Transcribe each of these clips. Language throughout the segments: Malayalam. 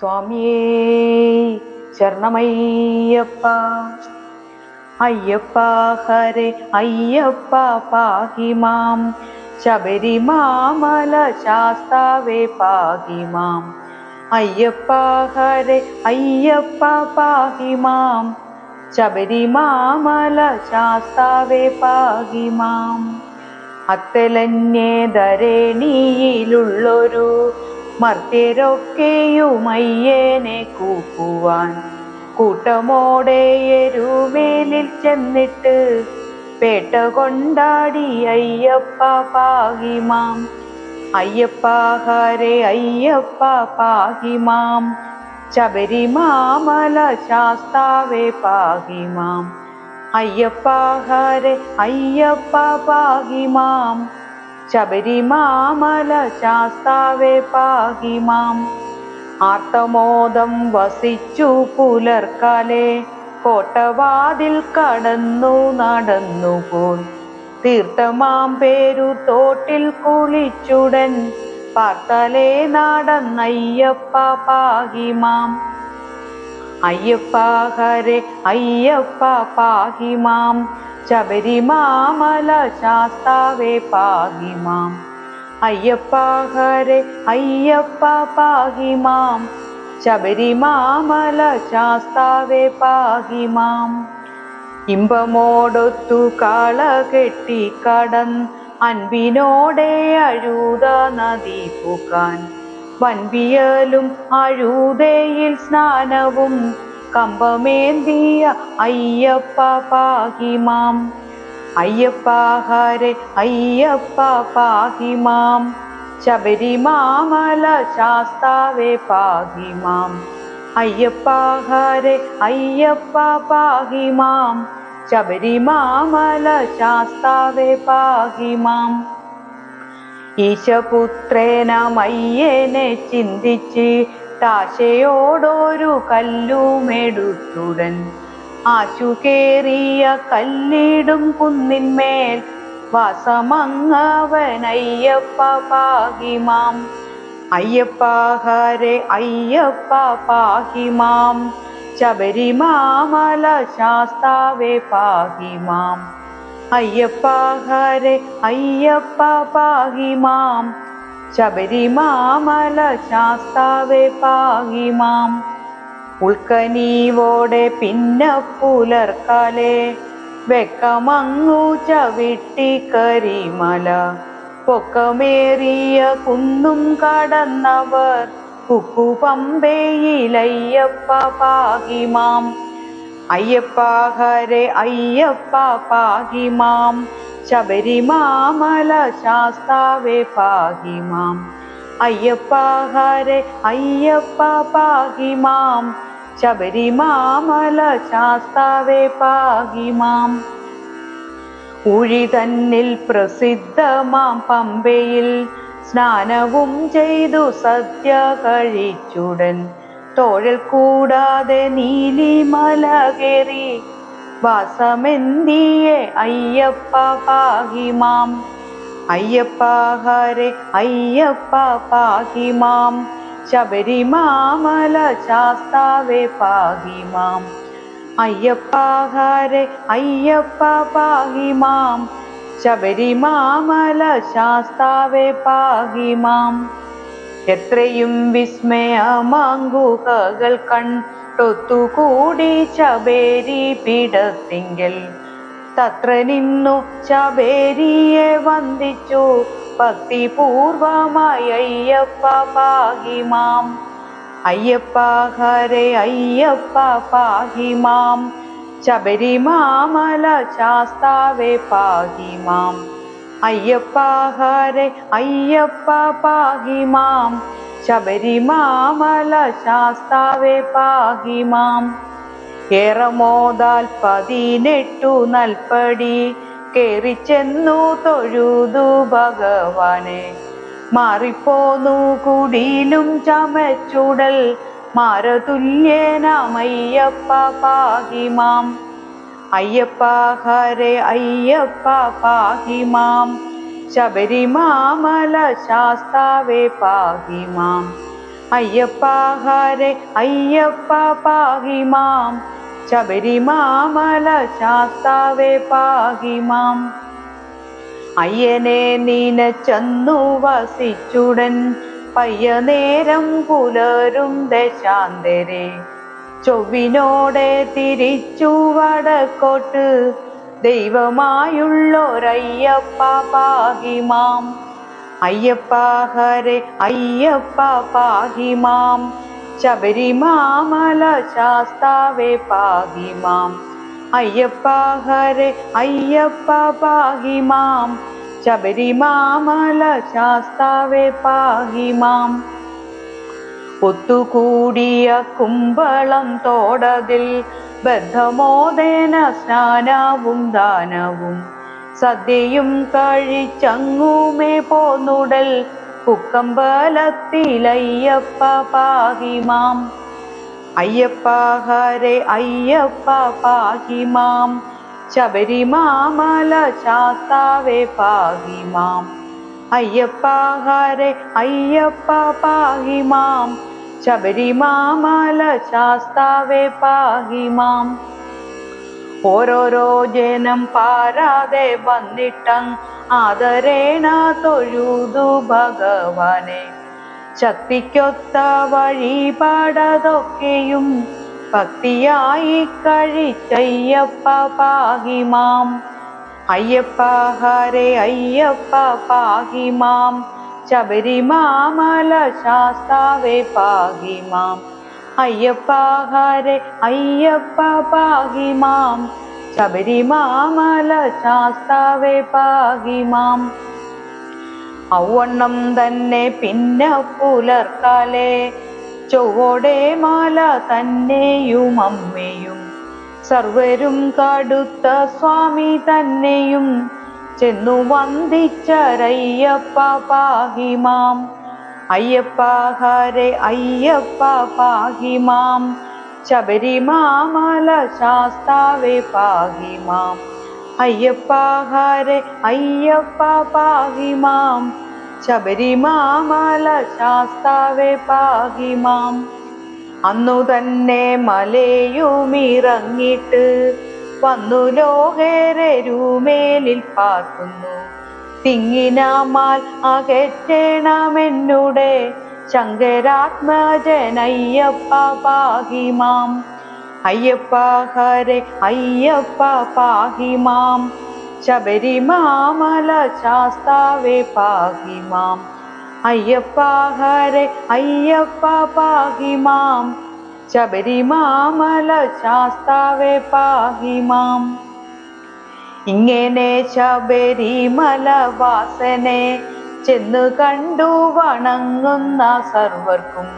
സ്വാമിയേ ശരണമയ്യപ്പ. അയ്യപ്പ ഹരേ അയ്യപ്പ പാഹിമാം ശബരിമാമല ശാസ്താവേ പാഹിമാം അയ്യപ്പ ഹരേ അയ്യപ്പ പാഹിമാം ശബരിമാമല ശാസ്താവേ പാഹിമാം അത്തലന്യേ ധരണിയിലുള്ളൊരു മർത്യരൊക്കെയുമയ്യനെ കൂക്കുവാൻ. കൂട്ടമോടെ എരുമേലിൽ ചെന്നിട്ട് പേട്ട കൊണ്ടാടി അയ്യപ്പ പാഹിമാം അയ്യപ്പ ഹരെ അയ്യപ്പ പാഹിമാം ശബരിമാമല ശാസ്താവേ പാഹിമാം അയ്യപ്പ ഹരെ അയ്യപ്പ പാഹിമാം ശബരിമാമല ശാസ്താവേ പാഹിമാം ആർത്തമോദം വസിച്ചു പുലർക്കാലെ കോട്ടവാതിൽ കടന്നു നടന്നു പോയി തീർത്ഥമാം പേരു തോട്ടിൽ കുളിച്ചുടൻ പാർത്തലേ നടന്നയ്യപ്പ പാഹിമാം അയ്യപ്പ ഹരെ അയ്യപ്പ പാഹിമാം ശബരിമാമല ശാസ്താവേ പാഹിമാം അയ്യപ്പ ഹരെ അയ്യപ്പ പാഹിമാം ശബരിമാമല ശാസ്താവേ പാഹിമാം ഇമ്പമോടൊത്തു കാള കെട്ടി കടൻ. അൻപിനോടെ അഴുത നദി പുകാൻ വൻപിയലും അഴുതയിൽ സ്നാനവും കമ്പമേന്തിയ അയ്യപ്പ പാഹിമാം. അയ്യപ്പ ഹരെ അയ്യപ്പ പാഹിമാം. ശബരിമാമല ശാസ്താവേ പാഹിമാം. അയ്യപ്പ അയ്യപ്പ പാഹിമാം. ശബരിമാമല ശാസ്താവേ പാഹിമാം. ഈശപുത്രേനമയ്യനെ ചിന്തിച്ച് താശയോടൊരു കല്ലുമെടുത്തുടൻ. ആശു കേറിയ കല്ലിടും കുന്നിന്മേൽ വാസമങ്ങവനയ്യപ്പ പാഹിമാം അയ്യപ്പ ഹരെ അയ്യപ്പ പാഹിമാം ശബരിമാമല ശാസ്താവേ പാഹിമാം അയ്യപ്പ ഹരെ അയ്യപ്പ പാഹിമാം ശബരിമാമല ശാസ്താവേ പാകിമാം ഉൾക്കനീവോടെ പിന്നെ പുലർക്കാലെ വെക്കമങ്ങു ചവിട്ടി കരിമല. പൊക്കമേറിയ കുന്നും കടന്നവർ കുക്കുപമ്പയിലയ്യപ്പ പാകിമാം അയ്യപ്പ ഹരെ അയ്യപ്പ പാഹിമാം ശബരിമാമല ശാസ്താവേ പാഹിമാം അയ്യപ്പ ഹരെ അയ്യപ്പ പാഹിമാം ശബരിമാമല ശാസ്താവേ പാഹിമാം ഉഴി തന്നിൽ പ്രസിദ്ധമാം പമ്പയിൽ സ്നാനവും ചെയ്തു സദ്യ കഴിച്ചുടൻ. തോഴൽ കൂടാതെ നീലിമല കയറി വാസമെന്തിയെ അയ്യപ്പ പാഹിമാം? അയ്യപ്പ ഹരേ അയ്യപ്പ പാഹിമാം. ശബരിമാമല ശാസ്താവേ പാഹിമാം. അയ്യപ്പ ഹരേ അയ്യപ്പ പാഹിമാം. ശബരിമാമല ശാസ്താവേ പാഹിമാം. എത്രയും വിസ്മയമാങ്കുകകൾ കണ്ടൊത്തുകൂടി ചബേരി പീഠത്തിങ്കൽ. തത്ര നിന്നു ചബേരിയെ വന്ദിച്ചു. ഭക്തിപൂർവമായി അയ്യപ്പ പാഹിമാം. അയ്യപ്പ ഹരേ അയ്യപ്പ പാഹിമാം. ശബരിമാമല ശാസ്താവേ പാഹിമാം. അയ്യപ്പ ഹരേ അയ്യപ്പ പാഹിമാം. ശബരിമാമല ശാസ്താവേ പാഹിമാം ഏറമോതാൽ പതിനെട്ടു നൽപ്പടി കേറിച്ചെന്നു തൊഴുതു ഭഗവാനെ. മാറിപ്പോന്നു കുടിയിലും ചമച്ചുടൽ മാരതുല്യനാമയ്യപ്പ പാഹിമാം അയ്യപ്പ ഹരേ അയ്യപ്പ പാഹിമാം ശബരിമാമല ശാസ്താവേ പാഹി മാം. അയ്യപ്പ ഹരേ അയ്യപ്പ പാഹി മാം. ശബരിമാമല ശാസ്താവേ പാഹി മാം. അയ്യനെ നീനച്ചെന്നു വസിച്ചുടൻ പയ്യനേരം പുലരും ദശാന്തരെ. ചൊവ്വിനോടെ തിരിച്ചു വടക്കോട്ട് ദൈവമായുള്ളൊരയ്യപ്പ പാഹിമാം. അയ്യപ്പ ഹരെ അയ്യപ്പ പാഹിമാം. ശബരിമാമല ശാസ്താവേ പാഹിമാം. അയ്യപ്പ ഹരെ അയ്യപ്പ പാഹിമാം. ശബരിമാമല ശാസ്താവേ പാഹിമാം. ഒത്തുകൂടിയ കുമ്പളം തോടതിൽ ബദ്ധമോദേന സ്നാനവും ദാനവും. സദ്യയും കഴിച്ചങ്ങുമേ പോന്നുടൽ പുക്കമ്പലത്തിലയ്യപ്പ പാഹിമാം അയ്യപ്പ ഹരേ അയ്യപ്പ പാഹിമാം ശബരിമാമല ശാസ്താവേ പാഹിമാം അയ്യപ്പ ഹരേ അയ്യപ്പ പാഹിമാം ശബരിമാമല ശാസ്താവേ പാഹിമാം ഓരോരോ ജനം പാരാതെ വന്നിട്ടം ആദരേണ തൊഴുതു ഭഗവാനെ. ശക്തിക്കൊത്ത വഴിപാടതൊക്കെയും ഭക്തിയായി കഴിച്ചയ്യപ്പ പാഹിമാം അയ്യപ്പ ഹരേ അയ്യപ്പ പാഹിമാം ശബരിമാമല ശാസ്താവേ പാഹിമാം അയ്യപ്പ ഹരെ അയ്യപ്പ പാഹിമാം ശബരിമാമല ശാസ്താവേ പാഹിമാം ഔവണ്ണം തന്നെ പിന്നെ പുലർക്കാലേ ചൊവ്വോടെ മാല തന്നെയും അമ്മയും. സർവരും കടുത്ത സ്വാമി തന്നെയും ചെന്നു വന്ദിച്ചരയ്യപ്പ പാഹിമാം. അയ്യപ്പ ഹരെ അയ്യപ്പ പാഹിമാം. ശബരിമാമല ശാസ്താവേ പാഹിമാം. അയ്യപ്പ ഹരെ അയ്യപ്പ പാഹിമാം. ശബരിമാമല ശാസ്താവേ പാഹിമാം. അന്നു തന്നെ മലയുമിറങ്ങിട്ട് വന്നു ലോകേരൂമേലിൽ പാർക്കുന്നു. തിങ്ങിനാമാൽ അകറ്റണമെന്നുടെ ശങ്കരാത്മജനയ്യപ്പ പാഹിമാം. അയ്യപ്പ ഹരെ അയ്യപ്പ പാഹിമാം. ശബരിമാമല ശാസ്താവേ പാഹിമാം. അയ്യപ്പ ഹരെ അയ്യപ്പ പാഹിമാം. ശബരിമാമല ശാസ്താവെ പാഹിമാം ഇങ്ങനെ ശബരിമല വാസനെ ചെന്നു കണ്ടു വണങ്ങുന്ന സർവർക്കും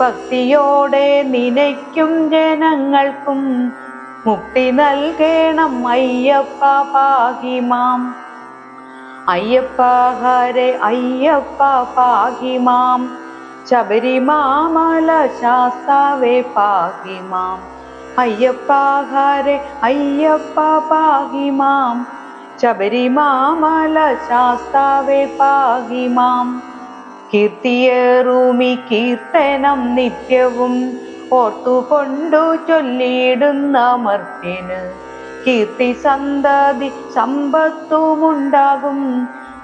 ഭക്തിയോടെ നിനയ്ക്കും ജനങ്ങൾക്കും മുക്തി നൽകണം അയ്യപ്പ പാഹിമാം അയ്യപ്പ ഹരെ അയ്യപ്പ പാഹിമാം ശബരിമാമല ശാസ്താവേ പാഹിമാം. അയ്യപ്പ ഹരെ അയ്യപ്പ പാഹിമാം. ശബരിമാമല ശാസ്താവേ പാഹിമാം. കീർത്തിയേറൂമി കീർത്തനം നിത്യവും ഓർത്തുകൊണ്ടു ചൊല്ലിയിടുന്ന മർത്യന്. കീർത്തി സന്തതി സമ്പത്തുമുണ്ടാകും.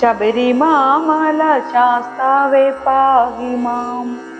शबरिमा मला पाहि माम्।